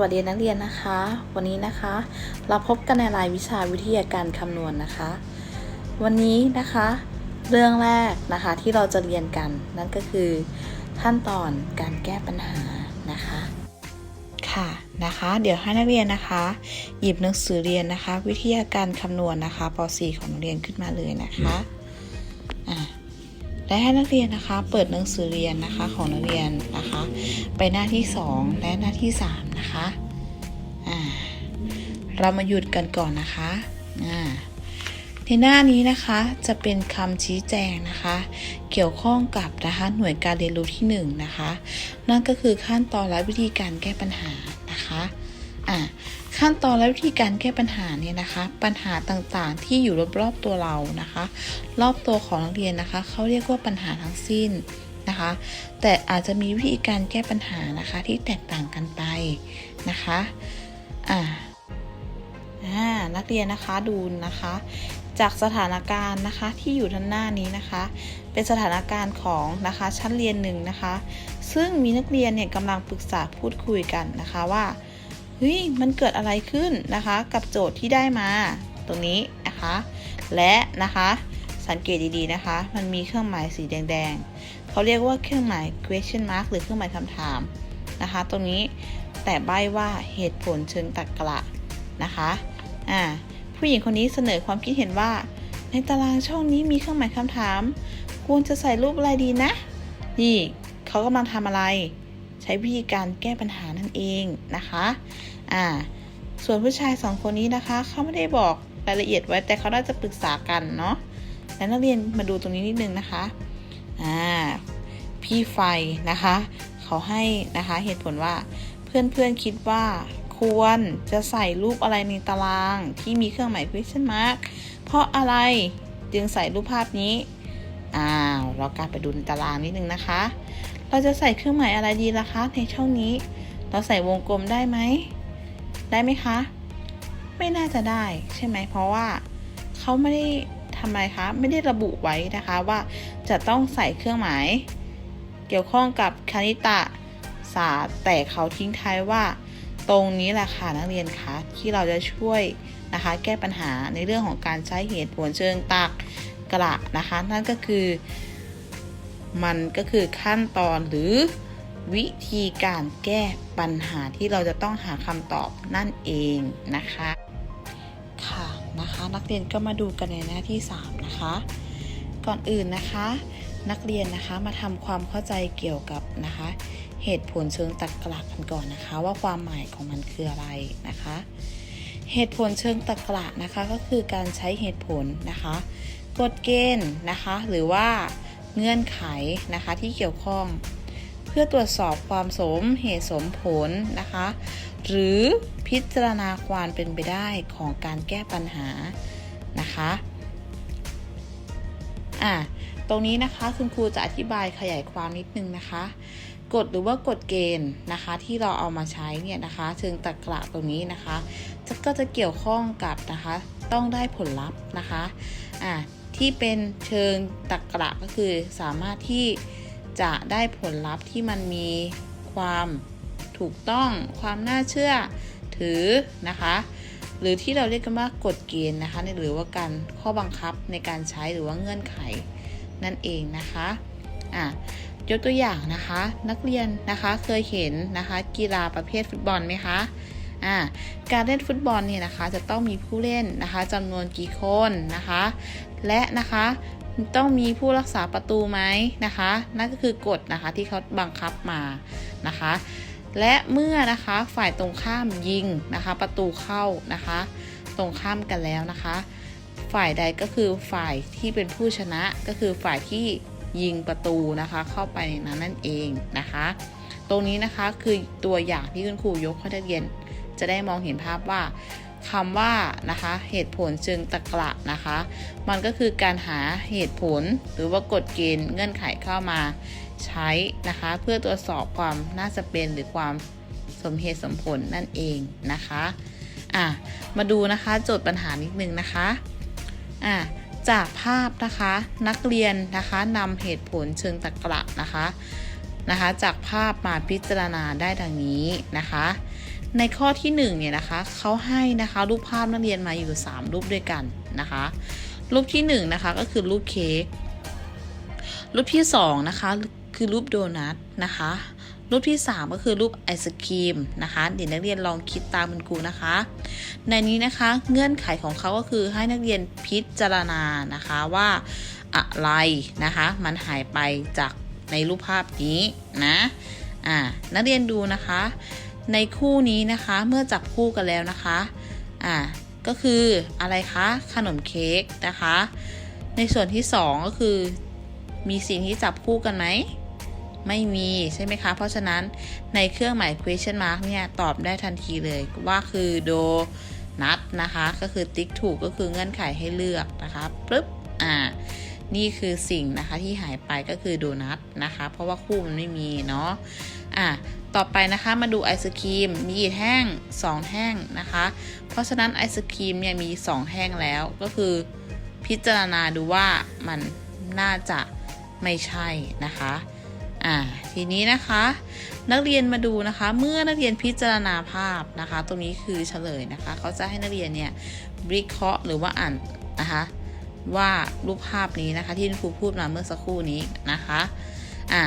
วัสดีนักเรียนนะคะ วันนี้นะคะ เราพบกันในรายวิชาวิทยาการคำนวณนะคะ วันนี้นะคะ เรื่องแรกนะคะที่เราจะเรียนกันนั่นก็คือ ขั้นตอนการแก้ปัญหานะคะค่ะนะคะ เดี๋ยวให้นักเรียนนะคะ หยิบหนังสือเรียนนะคะ วิทยาการคำนวณนะคะป .4 ของนักเรียนขึ้นมาเลยนะคะอ่าและให้นักเรียนนะคะ เปิดหนังสือเรียนนะคะของนักเรียนนะคะ ไปหน้าที่ 2 และหน้าที่ 3 นะคะเรามาหยุดกันก่อนนะคะในหน้านี้นะคะจะเป็นคำชี้แจงนะคะ เกี่ยวข้องกับนะคะหน่วยการเรียนรู้ที่1นะคะ นั่นก็คือขั้นตอนและวิธีการแก้ปัญหานะคะอ่าขั้นตอนและวิธีการแก้ปัญหาเนี่ยนะคะ ปัญหาต่างๆที่อยู่รอบๆตัวเรานะคะ รอบตัวของนักเรียนนะคะเขาเรียกว่าปัญหาทั้งสิ้น นะคะ แต่อาจจะมีวิธีการแก้ปัญหานะคะที่แตกต่างกันไปนะคะอ่าอ่านักเรียนนะคะดูนะคะ จากสถานการณ์นะคะที่อยู่ด้านหน้านี้นะคะ เป็นสถานการณ์ของนะคะชั้นเรียนหนึ่งนะคะ ซึ่งมีนักเรียนเนี่ยกำลังปรึกษาพูดคุยกันนะคะว่าเฮ้ยมันเกิดอะไรขึ้นนะคะ กับโจทย์ที่ได้มาตรงนี้นะคะ และนะคะสังเกตดีๆนะคะ มันมีเครื่องหมายสีแดงๆ เขาเรียกว่าเครื่องหมาย question mark หรือเครื่องหมายคำถามนะคะ ตรงนี้แต่ใบว่าเหตุผลเชิงตรรกะนะคะอ่าผู้หญิงคนนี้เสนอความคิดเห็นว่า ในตารางช่องนี้มีเครื่องหมายคำถาม ควรจะใส่รูปอะไรดีนะ นี่เขากำลังทำอะไร ใช้วิธีการแก้ปัญหานั่นเองนะคะอ่าส่วนผู้ชายสองคนนี้นะคะเขาไม่ได้บอกรายละเอียดไว้แต่เขาน่าจะปรึกษากันเนาะและนักเรียนมาดูตรงนี้นิดนึงนะคะ อ่าพี่ไฟนะคะ เขาให้นะคะเหตุผลว่าเพื่อนๆคิดว่าควรจะใส่รูปอะไรในตารางที่มีเครื่องหมาย question mark เพราะอะไรจึงใส่รูปภาพนี้ อ้าว เรากลับไปดูในตารางนิดนึงนะคะ เราจะใส่เครื่องหมายอะไรดีล่ะคะ ในช่องนี้ เราใส่วงกลมได้ไหม ได้ไหมคะ ไม่น่าจะได้ใช่ไหม เพราะว่าเขาไม่ได้ ทำไรคะไม่ได้ระบุไว้นะคะว่าจะต้องใส่เครื่องหมาย เกี่ยวข้องกับคณิตศาสตร์ แต่เขาทิ้งท้ายว่า ตรงนี้แหละค่ะนักเรียนคะที่เราจะช่วยนะคะ แก้ปัญหาในเรื่องของการใช้เหตุผลเชิงตรรกกระนะคะ นั่นก็คือ มันก็คือขั้นตอนหรือวิธีการแก้ปัญหาที่เราจะต้องหาคำตอบนั่นเองนะคะ นักเรียนก็มาดูกันในหน้าที่ 3 นะคะ ก่อนอื่นนะคะ นักเรียนนะคะมาทำความเข้าใจเกี่ยวกับนะคะ เหตุผลเชิงตรรกะกันก่อนนะคะ ว่าความหมายของมันคืออะไรนะคะ เหตุผลเชิงตรรกะนะคะก็คือการใช้เหตุผลนะคะกฎเกณฑ์นะคะหรือว่าเงื่อนไขนะคะที่เกี่ยวข้อง เพื่อตรวจสอบความสมเหตุสมผลนะคะ หรือพิจารณาความเป็นไปได้ของการแก้ปัญหานะคะอะตรงนี้นะคะคุณครูจะอธิบายขยายความนิดนึงนะคะกฎหรือว่ากฎเกณฑ์นะคะที่เราเอามาใช้เนี่ยนะคะเชิงตรรกะตรงนี้นะคะจะก็จะเกี่ยวข้องกับนะคะต้องได้ผลลัพธ์นะคะอะที่เป็นเชิงตรรกะก็คือสามารถที่ จะได้ผลลัพธ์ที่มันมีความถูกต้องความน่าเชื่อถือนะคะ หรือที่เราเรียกกันว่ากฎเกณฑ์นะคะหรือว่าการข้อบังคับในการใช้หรือว่าเงื่อนไขนั่นเองนะคะอะยกตัวอย่างนะคะ นักเรียนนะคะเคยเห็นนะคะกีฬาประเภทฟุตบอลไหมคะอ่าการเล่นฟุตบอลเนี่ยนะคะจะต้องมีผู้เล่นนะคะจำนวนกี่คนนะคะ และนะคะ ต้องมีผู้รักษาประตูไหมนะคะ นั่นก็คือกฎนะคะที่เขาบังคับมานะคะ และเมื่อนะคะฝ่ายตรงข้ามยิงนะคะ ประตูเข้านะคะ ตรงข้ามกันแล้วนะคะ ฝ่ายใดก็คือฝ่ายที่เป็นผู้ชนะก็คือฝ่ายที่ยิงประตูนะคะ เข้าไปในนั้นนั่นเองนะคะ ตรงนี้นะคะคือตัวอย่างที่คุณครูยกให้นักเรียนจะได้มองเห็นภาพว่า คำว่านะคะเหตุผลเชิงตรรกะนะคะ มันก็คือการหาเหตุผลหรือว่ากฎเกณฑ์เงื่อนไขเข้ามาใช้นะคะ เพื่อตรวจสอบความน่าจะเป็นหรือความสมเหตุสมผลนั่นเองนะคะอะมาดูนะคะโจทย์ปัญหานิดนึงนะคะอะจากภาพนะคะนักเรียนนะคะนำเหตุผลเชิงตรรกะนะคะนะคะ จากภาพมาพิจารณาได้ดังนี้นะคะ ในข้อที่1เนี่ยนะคะเขาให้นะคะรูปภาพนักเรียนมาอยู่ 3 รูปด้วยกันนะคะ รูปที่1นะคะก็คือรูปเค้กรูปที่2นะคะคือรูปโดนัทนะคะ รูปที่ 3 ก็คือรูปไอศครีมนะคะเดี๋ยวนักเรียนลองคิดตามคุณครูนะคะ ในนี้นะคะเงื่อนไขของเขาก็คือให้นักเรียนพิจารณานะคะว่าอะไรนะคะมันหายไปจากในรูปภาพนี้นะอ่านักเรียนดูนะคะ ในคู่นี้นะคะเมื่อจับคู่กันแล้วนะคะอ่าก็คืออะไรคะขนมเค้กนะคะ ในส่วนที่ 2 ก็คือมีสิ่งที่จับคู่กันไหมไม่มีใช่ไหมคะ เพราะฉะนั้นในเครื่องหมาย question mark เนี่ย ตอบได้ทันทีเลยว่าคือโดนัทนะคะ ก็คือติ๊กถูกก็คือเงื่อนไขให้เลือกนะคะปึ๊บอ่า นี่คือสิ่งนะคะที่หายไปก็คือโดนัทนะคะ เพราะว่าคู่มันไม่มีเนาะอ่าต่อไปนะคะมาดูไอศครีมมีกี่แท่ง 2 แท่งนะคะ เพราะฉะนั้นไอศครีมเนี่ยมี 2 แท่งแล้วก็คือพิจารณาดูว่ามันน่าจะไม่ใช่นะคะอ่าทีนี้นะคะ นักเรียนมาดูนะคะ เมื่อนักเรียนพิจารณาภาพนะคะ ตรงนี้คือเฉลยนะคะ เขาจะให้นักเรียนเนี่ยวิเคราะห์หรือว่าอ่านนะคะ ว่ารูปภาพนี้นะคะ ที่ครูพูดมาเมื่อสักครู่นี้นะคะอ่า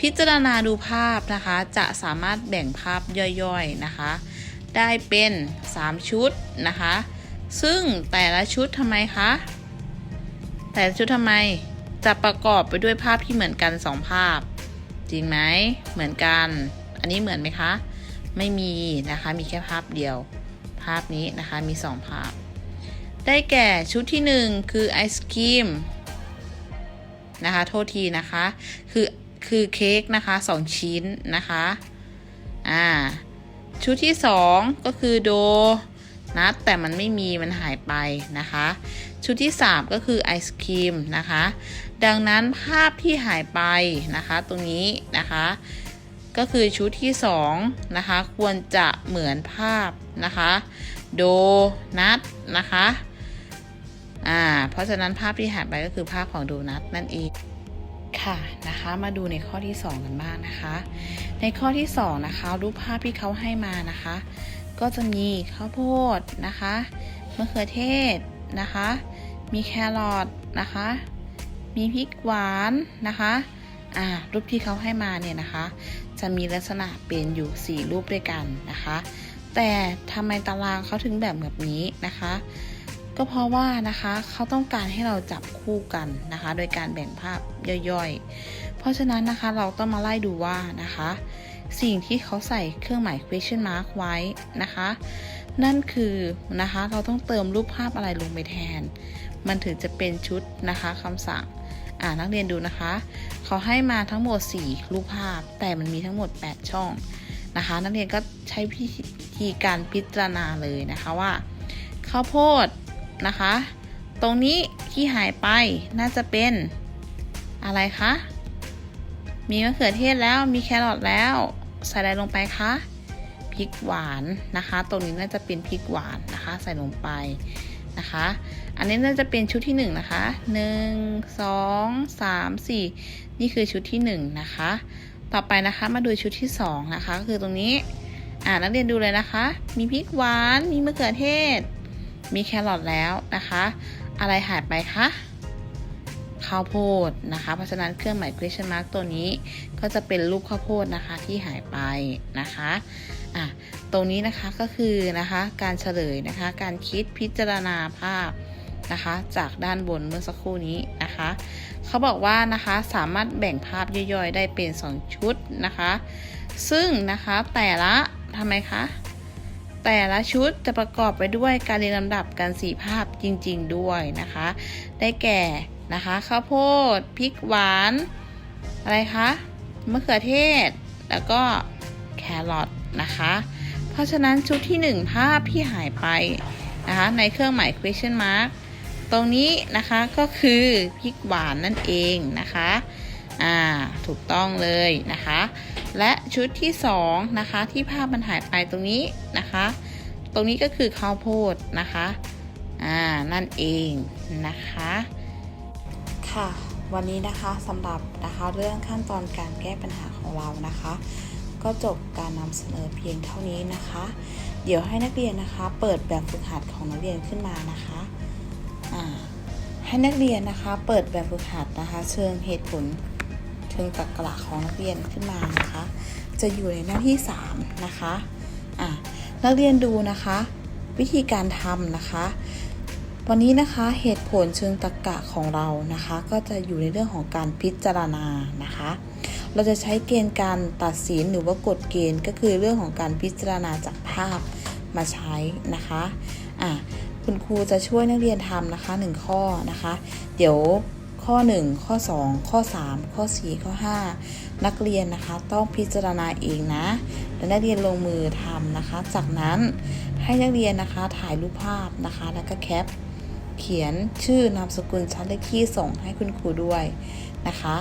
พิจารณาดูภาพนะคะ จะสามารถแบ่งภาพย่อยๆนะคะ ได้เป็น 3 ชุดนะคะ ซึ่งแต่ละชุดทำไมคะ แต่ละชุดทำไมจะประกอบไปด้วยภาพที่เหมือนกัน 2 ภาพ จริงไหมเหมือนกัน อันนี้เหมือนไหมคะ ไม่มีนะคะมีแค่ภาพเดียว ภาพนี้นะคะมี 2 ภาพ ได้แก่ชุดที่ 1 คือไอศครีมนะคะ โทษทีนะคะ คือคือเค้กนะคะ 2 ชิ้นนะคะอ่าชุดที่ 2 ก็คือโดนัทแต่มันไม่มีมันหายไปนะคะ ชุดที่ 3 ก็คือไอศครีมนะคะ ดังนั้นภาพที่หายไปนะคะตรงนี้นะคะ ก็คือชุดที่2นะคะควรจะเหมือนภาพนะคะ โดนัทนะคะ อ่า เพราะฉะนั้นภาพที่หายไปก็คือภาพของโดนัทนั่นเองค่ะนะคะมาดูในข้อที่ 2 กันบ้างนะคะ ในข้อที่ 2 นะคะ รูปภาพที่เขาให้มานะคะ ก็จะมีข้าวโพดนะคะมะเขือเทศนะคะ มีแครอทนะคะ มีพริกหวานนะคะอ่ารูปที่เขาให้มาเนี่ยนะคะ จะมีลักษณะเป็นอยู่ 4 รูปด้วยกันนะคะ แต่ทำไมตารางเขาถึงแบบแบบนี้นะคะ ก็เพราะว่านะคะเขาต้องการให้เราจับคู่กันนะคะ โดยการแบ่งภาพย่อยๆ เพราะฉะนั้นนะคะเราต้องมาไล่ดูว่านะคะ สิ่งที่เขาใส่เครื่องหมาย question mark ไว้นะคะ นั่นคือนะคะเราต้องเติมรูปภาพอะไรลงไปแทน มันถึงจะเป็นชุดนะคะคำสั่งอ่านักเรียนดูนะคะ เขาให้มาทั้งหมด 4 รูปภาพ แต่มันมีทั้งหมด 8 ช่องนะคะ นักเรียนก็ใช้พิธีการพิจารณาเลยนะคะว่าข้าวโพด นะคะ ตรงนี้ที่หายไปน่าจะเป็นอะไรคะ มีมะเขือเทศแล้วมีแครอทแล้วใส่อะไรลงไปคะพริกหวานนะคะ ตรงนี้น่าจะเป็นพริกหวานนะคะ ใส่ลงไปนะคะ อันนี้น่าจะเป็นชุดที่1นนะคะหนึ่งสองสามสี่นี่คือชุดที่1นนะคะ ต่อไปนะคะมาดูชุดที่2นะคะก็คือตรงนี้อ่านักเรียนดูเลยนะคะ มีพริกหวาน มีมะเขือเทศ มีแครอทแล้วนะคะ อะไรหายไปคะข้าวโพดนะคะ เพราะฉะนั้นเครื่องหมาย question mark ตัวนี้ก็จะเป็นรูปข้าวโพดนะคะที่หายไปนะคะอะตรงนี้นะคะก็คือนะคะการเฉลยนะคะ การคิดพิจารณาภาพนะคะ จากด้านบนเมื่อสักครู่นี้นะคะ เขาบอกว่านะคะสามารถแบ่งภาพย่อยๆ ได้เป็น 2 ชุดนะคะ ซึ่งนะคะแต่ละทำไมคะ แต่ละชุดจะประกอบไปด้วยการเรียงลำดับการสีภาพจริง ๆ ด้วยนะคะ ได้แก่นะคะข้าวโพดพริกหวาน อะไรคะมะเขือเทศ แล้วก็แครอทนะคะ เพราะฉะนั้นชุดที่ 1 ภาพที่หายไปนะคะในเครื่องหมาย question mark ตรงนี้นะคะก็คือพริกหวานนั่นเองนะคะ อ่า ถูกต้องเลยนะคะ และชุดที่2นะคะที่ภาพมันหายไปตรงนี้นะคะ ตรงนี้ก็คือข้าวโพดนะคะอ่านั่นเองนะคะค่ะวันนี้นะคะสำหรับนะคะเรื่องขั้นตอนการแก้ปัญหาของเรานะคะ ก็จบการนำเสนอเพียงเท่านี้นะคะ เดี๋ยวให้นักเรียนนะคะ เปิดแบบฝึกหัดของนักเรียนขึ้นมานะคะให้นักเรียนนะคะ เปิดแบบฝึกหัดนะคะ เชิงเหตุผล เชิงตรรกะของนักเรียนขึ้นมานะคะ จะอยู่ในหน้าที่ 3 นะคะอะนักเรียนดูนะคะ วิธีการทำนะคะ วันนี้นะคะเหตุผลเชิงตรรกะของเรานะคะ ก็จะอยู่ในเรื่องของการพิจารณานะคะ เราจะใช้เกณฑ์การตัดสินหรือว่ากฎเกณฑ์ก็คือเรื่องของการพิจารณาจากภาพมาใช้นะคะอะคุณครูจะช่วยนักเรียนทำนะคะ 1 ข้อนะคะ เดี๋ยว ข้อ 1 ข้อ 2 ข้อ 3 ข้อ 4 ข้อ 5 นักเรียนนะคะต้องพิจารณาเองนะ และนักเรียนลงมือทำนะคะ จากนั้นให้นักเรียนนะคะถ่ายรูปภาพนะคะ แล้วก็แคป เขียนชื่อนามสกุลชั้นเลขที่ส่งให้คุณครูด้วยนะคะ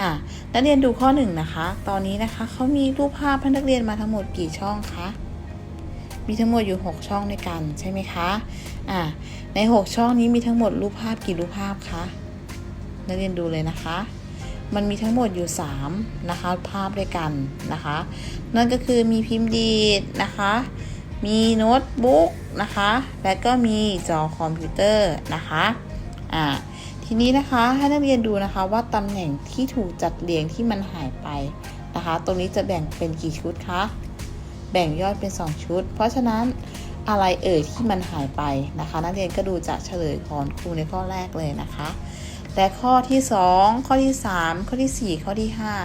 อะนักเรียนดูข้อหนึ่งนะคะ ตอนนี้นะคะเขามีรูปภาพให้นักเรียนมาทั้งหมดกี่ช่องคะมีทั้งหมดอยู่ 6 ช่องด้วยกันใช่ไหมคะ อะใน 6 ช่องนี้มีทั้งหมดรูปภาพกี่รูปภาพคะ นักเรียนดูเลยนะคะ มันมีทั้งหมดอยู่3นะคะภาพด้วยกันนะคะ นั่นก็คือมีพิมพ์ดีดนะคะ มีโน้ตบุ๊กนะคะ และก็มีจอคอมพิวเตอร์นะคะอ่าทีนี้นะคะให้นักเรียนดูนะคะว่าตำแหน่งที่ถูกจัดเรียงที่มันหายไปนะคะ ตรงนี้จะแบ่งเป็นกี่ชุดคะแบ่งย่อยเป็น 2 ชุด เพราะฉะนั้นอะไรเอ่ยที่มันหายไปนะคะ นักเรียนก็ดูจากเฉลยของครูในข้อแรกเลยนะคะ และข้อที่ 2 ข้อที่ 3 ข้อที่ 4 ข้อที่